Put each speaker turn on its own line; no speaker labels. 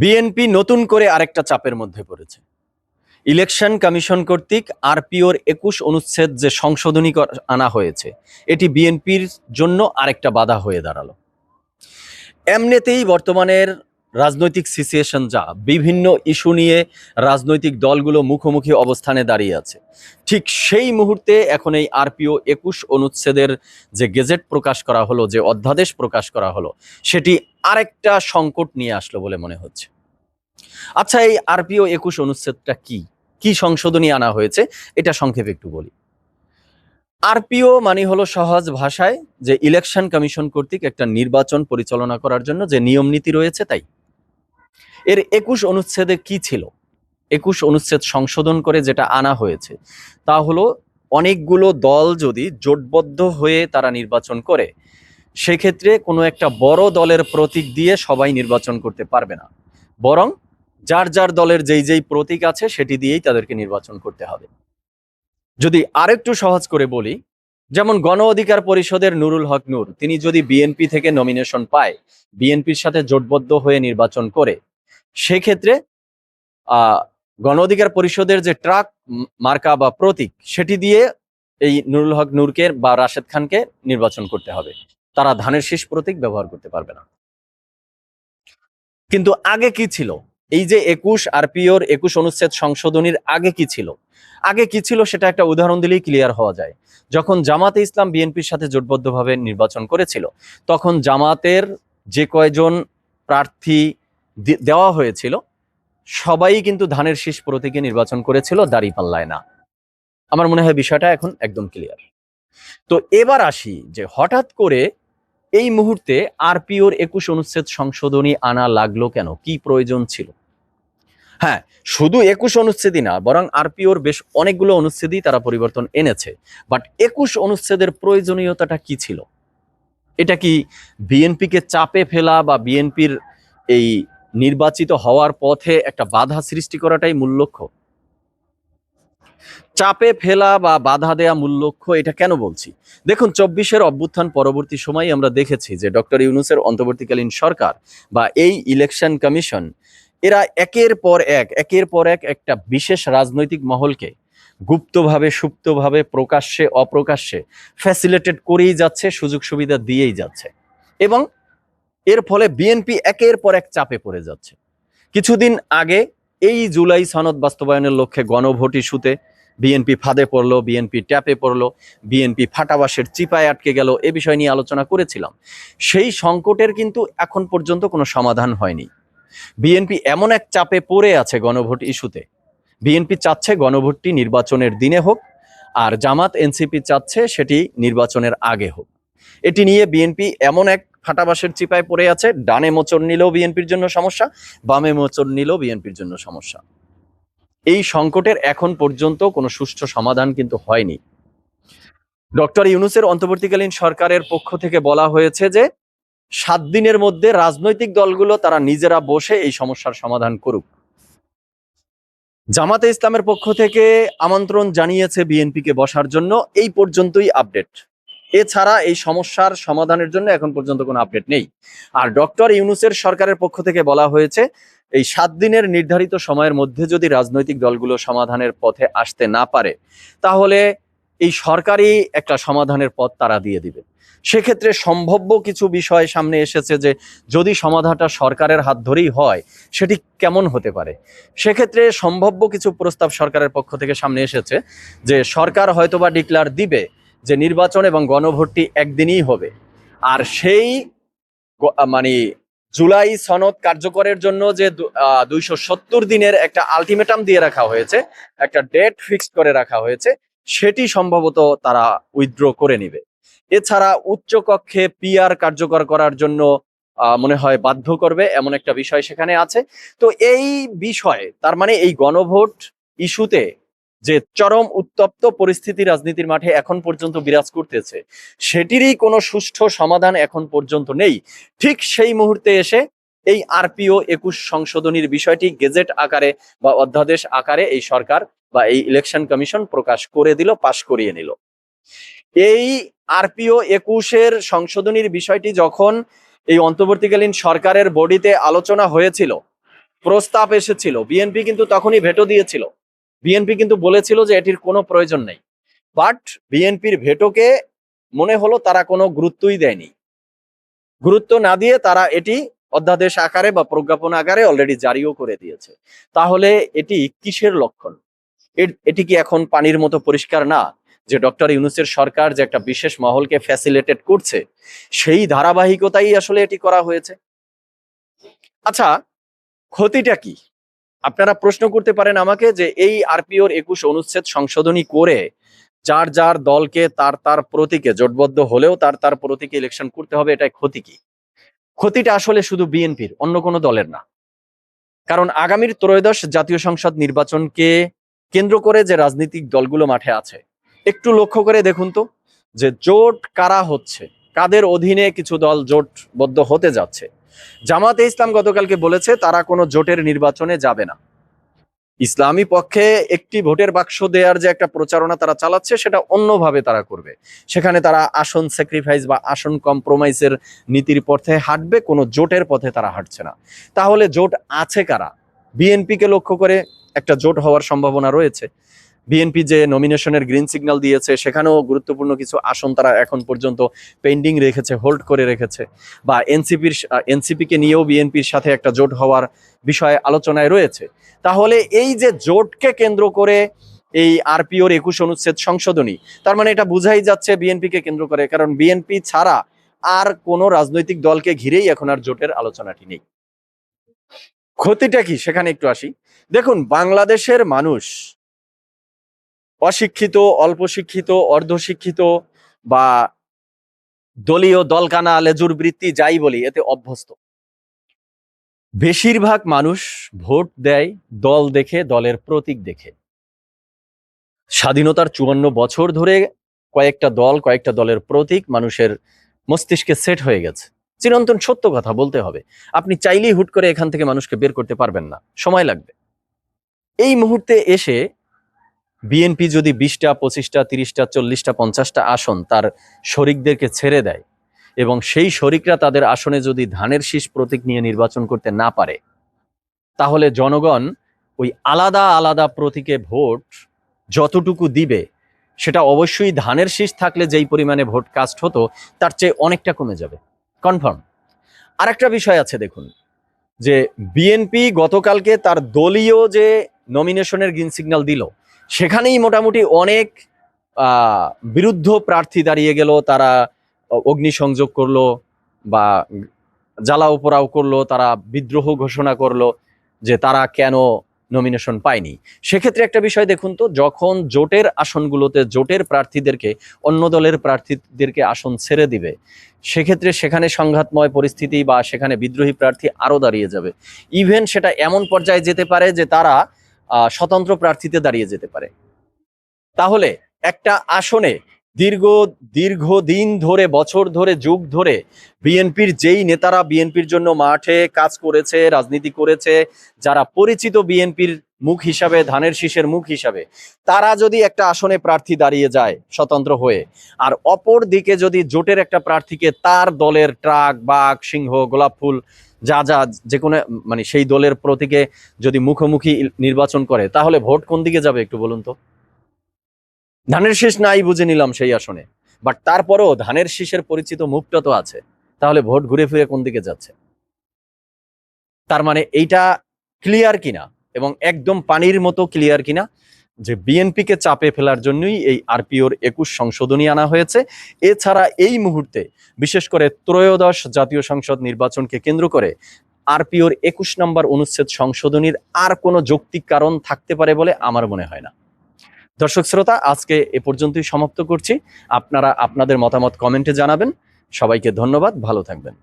BNP নতুন করে আরেকটা চাপের মধ্যে পড়েছে। ইলেকশন কমিশন কর্তৃক আরপিওর একুশ অনুচ্ছেদ যে সংশোধনী আনা হয়েছে, এটি বিএনপির জন্য আরেকটা বাধা হয়ে দাঁড়াল। এমনিতেই বর্তমানের রাজনৈতিক সিচুয়েশন যা, বিভিন্ন ইস্যু নিয়ে রাজনৈতিক দলগুলো মুখোমুখি অবস্থানে দাঁড়িয়ে আছে। ঠিক সেই মুহূর্তে এখন এই আরপিও একুশ অনুচ্ছেদের যে গেজেট প্রকাশ করা হলো, যে অধ্যাদেশ প্রকাশ করা হলো, সেটি আরেকটা সংকট নিয়ে আসলো বলে মনে হচ্ছে। আচ্ছা এই আরপিও একুশ অনুচ্ছেদটা কি? কি সংশোধনী আনা হয়েছে? এটা সংক্ষেপে একটু বলি। আরপিও মানে হলো সহজ ভাষায় যে ইলেকশন কমিশন কর্তৃক একটা নির্বাচন পরিচালনা করার জন্য যে নিয়ম নীতি রয়েছে তাই। এর একুশ অনুচ্ছেদে কি ছিল? একুশ অনুচ্ছেদ সংশোধন করে যেটা আনা হয়েছে, তা হলো অনেকগুলো দল যদি জোটবদ্ধ হয়ে তারা নির্বাচন করে, সেক্ষেত্রে কোনো একটা বড় দলের প্রতীক দিয়ে সবাই নির্বাচন করতে পারবে না। বরং যার যার দলের যেই যেই প্রতীক আছে সেটি দিয়েই তাদেরকে নির্বাচন করতে হবে। যদি আরেকটু সহজ করে বলি, যেমন গণ অধিকার পরিষদের নুরুল হক নূর, তিনি যদি বিএনপি থেকে নমিনেশন পায়, বিএনপির সাথে জোটবদ্ধ হয়ে নির্বাচন করে সেক্ষেত্রে গণ অধিকার পরিষদের যে ট্রাক মার্কা বা প্রতীক, সেটি দিয়ে এই নুরুল হক নূরকে বা রাশেদ খানকে নির্বাচন করতে হবে। তারা ধানের শীষ প্রতীক ব্যবহার করতে পারবে না। কিন্তু আগে কি ছিল? এই যে একুশ আরপিওর একুশ অনুচ্ছেদ সংশোধনীর আগে কি ছিল? আগে কি ছিল সেটা একটা উদাহরণ দিলেই ক্লিয়ার হওয়া যায়। যখন জামাতে ইসলাম বিএনপির সাথে জোটবদ্ধভাবে নির্বাচন করেছিল, তখন জামাতের যে কয়জন প্রার্থী দেওয়া হয়েছিল। সবাই কিন্তু ধানের শীষ প্রতীকে নির্বাচন করেছিল দাঁড়িপাল্লায় না। আমার মনে হয় বিষয়টা এখন একদম ক্লিয়ার তো এবার আসি যে হঠাৎ করে এই মুহূর্তে আরপিওর একুশ অনুচ্ছেদ সংশোধনী আনা লাগল কেন? কি প্রয়োজন ছিল? হ্যাঁ শুধু একুশ অনুচ্ছেদই না, বরং আরপিওর বেশ অনেকগুলো অনুচ্ছেদই তারা পরিবর্তন এনেছে। বাট একুশ অনুচ্ছেদের প্রয়োজনীয়তাটা কি ছিল? এটা কি বিএনপিকে চাপে ফেলা বা বিএনপির এই নির্বাচিত হওয়ার পথে একটা বাধা সৃষ্টি করাটাই মূল লক্ষ্য। চাপে ফেলা বা বাধা দেয়া মূল লক্ষ্য, এটা কেন বলছি? দেখুন, চব্বিশের অভ্যুত্থান পরবর্তী সময়ে আমরা দেখেছি যে ডক্টর ইউনুসের অন্তর্বর্তীকালীন সরকার বা এই ইলেকশন কমিশন, এরা একের পর এক, একের পর এক একটা বিশেষ রাজনৈতিক মহলকে গুপ্তভাবে, সুপ্তভাবে, প্রকাশ্যে, অপ্রকাশ্যে ফ্যাসিলিটেট করেই যাচ্ছে সুযোগ সুবিধা দিয়েই যাচ্ছে। এবং এর ফলে বিএনপি একের পর এক চাপে পড়ে যাচ্ছে। কিছুদিন আগে এই জুলাই সনদ বাস্তবায়নের লক্ষ্যে গণভোট ইস্যুতে বিএনপি ফাঁদে পড়ল, বিএনপি ট্যাপে পড়ল, বিএনপি ফাটাবাসের চিপায় আটকে গেল, এ বিষয় নিয়ে আলোচনা করেছিলাম। সেই সংকটের কিন্তু এখন পর্যন্ত কোনো সমাধান হয়নি। বিএনপি এমন এক চাপে পড়ে আছে গণভোট ইস্যুতে। বিএনপি চাচ্ছে গণভোটটি নির্বাচনের দিনে হোক, আর জামাত, এনসিপি চাচ্ছে সেটি নির্বাচনের আগে হোক। এটি নিয়ে বিএনপি এমন এক ফাটাবাসের চিপায় পড়ে আছে। ডানে মোচড় নিলেও বিএনপির জন্য সমস্যা, বামে মোচর নিলেও বিএনপির জন্য সমস্যা। এই সংকটের এখন পর্যন্ত কোনো সুষ্ঠু সমাধান কিন্তু হয়নি। ডক্টর ইউনুসের অন্তর্বর্তীকালীন সরকারের পক্ষ থেকে বলা হয়েছে যে, সাত দিনের মধ্যে রাজনৈতিক দলগুলো তারা নিজেরা বসে এই সমস্যার সমাধান করুক। জামাতে ইসলামের পক্ষ থেকে আমন্ত্রণ জানিয়েছে বিএনপিকে বসার জন্য। এই পর্যন্তই আপডেট। এছাড়া এই সমস্যার সমাধানের জন্য এখন পর্যন্ত কোনো আপডেট নেই। আর ডক্টর ইউনুসের সরকারের পক্ষ থেকে বলা হয়েছে, এই সাত দিনের নির্ধারিত সময়ের মধ্যে যদি রাজনৈতিক দলগুলো সমাধানের পথে আসতে না পারে, তাহলে এই সরকারই একটা সমাধানের পথ তারা দিয়ে দিবে। সেক্ষেত্রে সম্ভাব্য কিছু বিষয় সামনে এসেছে যে, যদি সমাধানটা সরকারের হাত ধরেই হয়, সেটি কেমন হতে পারে? সেক্ষেত্রে সম্ভাব্য কিছু প্রস্তাব সরকারের পক্ষ থেকে সামনে এসেছে যে, সরকার হয়তোবা ডিক্লার দিবে যে নির্বাচন এবং গণভোটটি একদিনই হবে। আর সেই মানে জুলাই সনদ কার্যকরের জন্য যে দুইশো সত্তর দিনের একটা আলটিমেটাম দিয়ে রাখা হয়েছে, একটা ডেট ফিক্সড করে রাখা হয়েছে, সেটি সম্ভবত তারা উইথড্র করে নিবে। এছাড়া উচ্চ কক্ষে পিআর কার্যকর করার জন্য মনে হয় বাধ্য করবে, এমন একটা বিষয় সেখানে আছে। তো এই বিষয়ে, তার মানে এই গণভোট ইস্যুতে যে চরম উত্তপ্ত পরিস্থিতি রাজনীতির মাঠে এখন পর্যন্ত বিরাজ করতেছে, সেটিরই কোনো সুষ্ঠু সমাধান এখন পর্যন্ত নেই। ঠিক সেই মুহূর্তে এসে এই আরপিও একুশ সংশোধনীর বিষয়টি গেজেট আকারে বা অধ্যাদেশ আকারে এই সরকার বা এই ইলেকশন কমিশন প্রকাশ করে দিল, পাশ করিয়ে নিল। এই আরপিও একুশের সংশোধনীর বিষয়টি যখন এই অন্তর্বর্তীকালীন সরকারের বডিতে আলোচনা হয়েছিল, প্রস্তাব এসেছিল, বিএনপি কিন্তু তখনই ভেটো দিয়েছিল। বিএনপি কিন্তু বলেছিল যে এটির কোনো প্রয়োজন নেই। বাট বিএনপির ভেটোকে মনে হলো তারা কোনো গুরুত্বই দেয়নি। গুরুত্ব না দিয়ে তারা এটি অধ্যাদেশ আকারে বা প্রজ্ঞাপন আকারে অলরেডি জারিও করে দিয়েছে। তাহলে এটি কিসের লক্ষণ? এটি কি এখন পানির মতো পরিষ্কার না যে ডক্টর ইউনুসের সরকার যে একটা বিশেষ মহলকে ফ্যাসিলিটেট করছে, সেই ধারাবাহিকতাই আসলে এটি করা হয়েছে? আচ্ছা ক্ষতিটা কি? আপনারা প্রশ্ন করতে পারেন আমাকে যে এই আরপিওর একুশ অনুচ্ছেদ সংশোধনী করে যার যার দলকে তার তার প্রতীকে জোটবদ্ধ হলেও তার তার প্রতীকে ইলেকশন করতে হবে, এটাই ক্ষতি কি? ক্ষতিটা আসলে শুধু বিএনপির, অন্য কোনো দলের না। কারণ আগামীর ত্রয়োদশ জাতীয় সংসদ নির্বাচনকে কেন্দ্র করে যে রাজনৈতিক দলগুলো মাঠে আছে, একটু লক্ষ্য করে দেখুন তো, যে জোট কারা হচ্ছে, কাদের অধীনে কিছু দল জোটবদ্ধ হতে যাচ্ছে জামাতে ইসলাম গতকালকে বলেছে তারা কোনো জোটের নির্বাচনে যাবে না। ইসলামী পক্ষে একটি ভোটের বাক্স দেওয়ার যে একটা প্রচারণা তারা চালাচ্ছে, সেটা অন্যভাবে তারা করবে। সেখানে তারা আসন স্যাক্রিফাইস বা আসন কম্প্রোমাইজের নীতির পথে হাঁটবে, কোনো জোটের পথে তারা হাঁটছে না। তাহলে জোট আছে কারা? বিএনপিকে লক্ষ্য করে একটা জোট হওয়ার সম্ভাবনা রয়েছে। বিএনপি যে নমিনেশনের গ্রিন সিগন্যাল দিয়েছে, সেখানেও গুরুত্বপূর্ণ কিছু আসন তারা এখন পর্যন্ত পেন্ডিং রেখেছে হোল্ড করে রেখেছে। বা এনসিপির এনসিপিকে নিয়েও বিএনপির সাথে একটা জোট হওয়ার বিষয়ে আলোচনায় রয়েছে। তাহলে এই যে জোটকে কেন্দ্র করে এই আরপিওর একুশ অনুচ্ছেদ সংশোধনী, তার মানে এটা বুঝাই যাচ্ছে বিএনপিকে কেন্দ্র করে, কারণ বিএনপি ছাড়া আর কোনো রাজনৈতিক দলকে ঘিরেই এখন আর জোটের আলোচনাটি নেই। ক্ষতিটা কি? সেখানে একটু আসি। দেখুন, বাংলাদেশের মানুষ অশিক্ষিত অল্প শিক্ষিত অর্ধশিক্ষিত বা দলীয় দলকানা, লেজুর বৃত্তি, যাই বলি, এতে অভ্যস্ত। বেশিরভাগ মানুষ ভোট দেয় দল দেখে, দলের প্রতীক দেখে। স্বাধীনতার চুয়ান্ন বছর ধরে কয়েকটা দল, কয়েকটা দলের প্রতীক মানুষের মস্তিষ্কে সেট হয়ে গেছে। চিরন্তন সত্য কথা বলতে হবে। আপনি চাইলেই হুট করে এখান থেকে মানুষকে বের করতে পারবেন না। সময় লাগবে। এই মুহূর্তে এসে বিএনপি যদি বিশটা, পঁচিশটা, তিরিশটা, চল্লিশটা, পঞ্চাশটা আসন তার শরিকদেরকে ছেড়ে দেয় এবং সেই শরিকরা তাদের আসনে যদি ধানের শীষ প্রতীক নিয়ে নির্বাচন করতে না পারে, তাহলে জনগণ ওই আলাদা আলাদা প্রতীকে ভোট যতটুকু দিবে, সেটা অবশ্যই ধানের শীষ থাকলে যেই পরিমাণে ভোট কাস্ট হতো, তার চেয়ে অনেকটা কমে যাবে। কনফার্ম আরেকটা বিষয় আছে দেখুন, যে বিএনপি গতকালকে তার দলীয় যে নমিনেশনের গ্রিন সিগন্যাল দিল সেখানেই মোটামুটি অনেক বিরুদ্ধ প্রার্থী দাঁড়িয়ে গেল, তারা অগ্নিসংযোগ করল বা জ্বালাও পোড়াও করল, তারা বিদ্রোহ ঘোষণা করল যে তারা কেন নমিনেশন পায়নি। সেক্ষেত্রে একটা বিষয় দেখুন তো, যখন জোটের আসনগুলোতে জোটের প্রার্থীদেরকে, অন্য দলের প্রার্থীদেরকে আসন ছেড়ে দিবে, সেক্ষেত্রে সেখানে সংঘাতময় পরিস্থিতি বা সেখানে বিদ্রোহী প্রার্থী আরও দাঁড়িয়ে যাবে। ইভেন সেটা এমন পর্যায়ে যেতে পারে যে তারা স্বতন্ত্র প্রার্থীতে দাঁড়িয়ে যেতে পারে। তাহলে একটা আসনে দীর্ঘ, দীর্ঘদিন ধরে, বছর ধরে, যুগ ধরে বিএনপির যেই নেতারা বিএনপির জন্য মাঠে কাজ করেছে, রাজনীতি করেছে, যারা পরিচিত বিএনপির মুখ হিসাবে, ধানের শীষের মুখ হিসাবে, তারা যদি একটা আসনে প্রার্থী দাঁড়িয়ে যায় স্বতন্ত্র হয়ে, আর অপর দিকে যদি জোটের একটা প্রার্থীকে তার দলের ট্রাক, বাঘ, সিংহ, গোলাপ ফুল যা যা যে কোনো মানে সেই দলের প্রতীকে যদি মুখোমুখি নির্বাচন করে, তাহলে ভোট কোন দিকে যাবে একটু বলুন তো? ধানের শীষ নাই বুঝে নিলাম সেই আসনে। বাট তারপরেও ধানের শীষের পরিচিত মুখটা তো আছে। তাহলে ভোট ঘুরে ফিরে কোন দিকে যাচ্ছে? তার মানে এইটা ক্লিয়ার কিনা? এবং একদম পানির মতো ক্লিয়ার কিনা? যে বিএনপিকে চাপে ফেলার জন্যই এই আরপিওর একুশ সংশোধনী আনা হয়েছে। এছাড়া এই মুহূর্তে বিশেষ করে ত্রয়োদশ জাতীয় সংসদ নির্বাচনকে কেন্দ্র করে আরপিওর একুশ নম্বর অনুচ্ছেদ সংশোধনীর আর কোনো যৌক্তিক কারণ থাকতে পারে বলে আমার মনে হয় না। দর্শক শ্রোতা, আজকে এ পর্যন্তই সমাপ্ত করছি। আপনারা আপনাদের মতামত কমেন্টে জানাবেন। সবাইকে ধন্যবাদ, ভালো থাকবেন।